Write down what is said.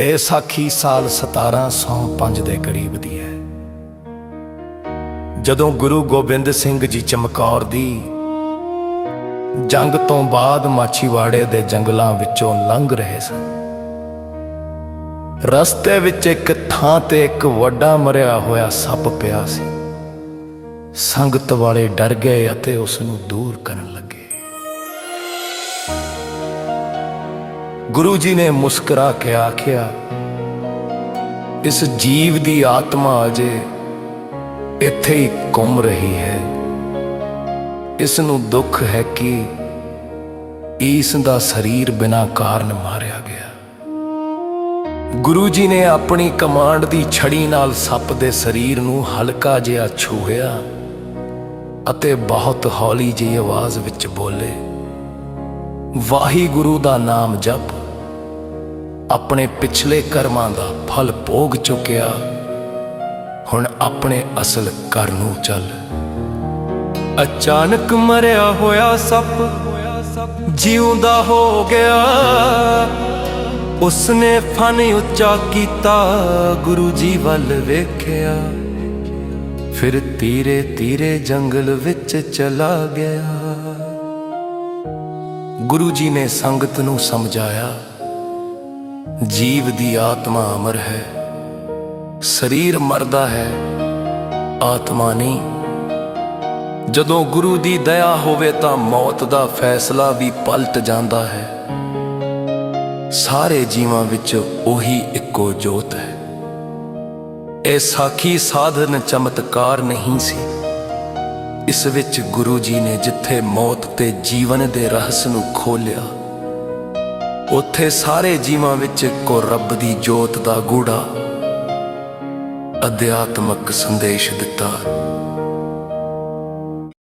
ਇਹ ਸਾਖੀ ਸਾਲ 1705 ਦੇ ਕਰੀਬ ਦੀ ਹੈ। ਜਦੋਂ ਗੁਰੂ ਗੋਬਿੰਦ ਸਿੰਘ ਜੀ ਚਮਕੌਰ ਦੀ ਜੰਗ ਤੋਂ ਬਾਅਦ ਮਾਛੀਵਾੜੇ ਦੇ ਜੰਗਲਾਂ ਵਿੱਚੋਂ ਲੰਘ ਰਹੇ ਸਨ। ਰਸਤੇ ਵਿੱਚ ਇੱਕ ਥਾਂ ਤੇ ਇੱਕ ਵੱਡਾ ਮਰਿਆ ਹੋਇਆ ਸੱਪ ਪਿਆ ਸੀ। ਸੰਗਤ ਵਾਲੇ ਡਰ ਗਏ ਅਤੇ ਉਸ ਨੂੰ ਦੂਰ ਕਰਨ ਗੁਰੂ ਜੀ ਨੇ ਮੁਸਕਰਾ ਕੇ ਆਖਿਆ, ਇਸ ਜੀਵ ਦੀ ਆਤਮਾ ਅਜੇ ਇੱਥੇ ਹੀ ਘੁੰਮ ਰਹੀ ਹੈ। ਇਸ ਨੂੰ ਦੁੱਖ ਹੈ ਕਿ ਇਸ ਦਾ ਸਰੀਰ ਬਿਨਾਂ ਕਾਰਨ ਮਾਰਿਆ ਗਿਆ। ਗੁਰੂ ਜੀ ਨੇ ਆਪਣੀ ਕਮਾਂਡ ਦੀ ਛੜੀ ਨਾਲ ਸੱਪ ਦੇ ਸਰੀਰ ਨੂੰ ਹਲਕਾ ਜਿਹਾ ਛੂਹਿਆ ਅਤੇ ਬਹੁਤ ਹੌਲੀ ਜਿਹੀ ਆਵਾਜ਼ ਵਿੱਚ ਬੋਲੇ, ਵਾਹਿਗੁਰੂ ਦਾ ਨਾਮ ਜਪ। ਆਪਣੇ ਪਿਛਲੇ ਕਰਮਾਂ ਦਾ ਫਲ ਭੋਗ ਚੁੱਕਿਆ। ਹੁਣ ਆਪਣੇ ਅਸਲ ਕਰ ਨੂੰ ਚੱਲ। ਅਚਾਨਕ ਮਰਿਆ ਹੋਇਆ ਸੱਪ ਜਿਉਂਦਾ ਹੋ ਗਿਆ। ਉਸਨੇ ਫਨ ਉੱਚਾ ਕੀਤਾ, ਗੁਰੂ ਜੀ ਵੱਲ ਵੇਖਿਆ। ਫਿਰ ਤੀਰੇ ਤੀਰੇ ਜੰਗਲ ਵਿੱਚ ਚਲਾ ਗਿਆ। ਗੁਰੂ ਜੀ ਨੇ ਸੰਗਤ ਨੂੰ ਸਮਝਾਇਆ ਜੀਵ ਦੀ ਆਤਮਾ ਅਮਰ ਹੈ। ਸਰੀਰ ਮਰਦਾ ਹੈ, ਆਤਮਾ ਨਹੀਂ। ਜਦੋਂ ਗੁਰੂ ਦੀ ਦਇਆ ਹੋਵੇ ਤਾਂ ਮੌਤ ਦਾ ਫੈਸਲਾ ਵੀ ਪਲਟ ਜਾਂਦਾ ਹੈ। ਸਾਰੇ ਜੀਵਾਂ ਵਿੱਚ ਉਹੀ ਇੱਕੋ ਜੋਤ ਹੈ। ਇਹ ਸਾਖੀ ਸਾਧਨ ਚਮਤਕਾਰ ਨਹੀਂ ਸੀ। ਇਸ ਵਿੱਚ ਗੁਰੂ ਜੀ ਨੇ ਜਿੱਥੇ ਮੌਤ ਤੇ ਜੀਵਨ ਦੇ ਰਹੱਸ ਨੂੰ ਖੋਲਿਆ ਉੱਥੇ ਸਾਰੇ ਜੀਵਾਂ ਵਿੱਚ ਇੱਕੋ ਰੱਬ ਦੀ ਜੋਤ ਦਾ ਗੂੜਾ ਅਧਿਆਤਮਕ ਸੰਦੇਸ਼ ਦਿੱਤਾ।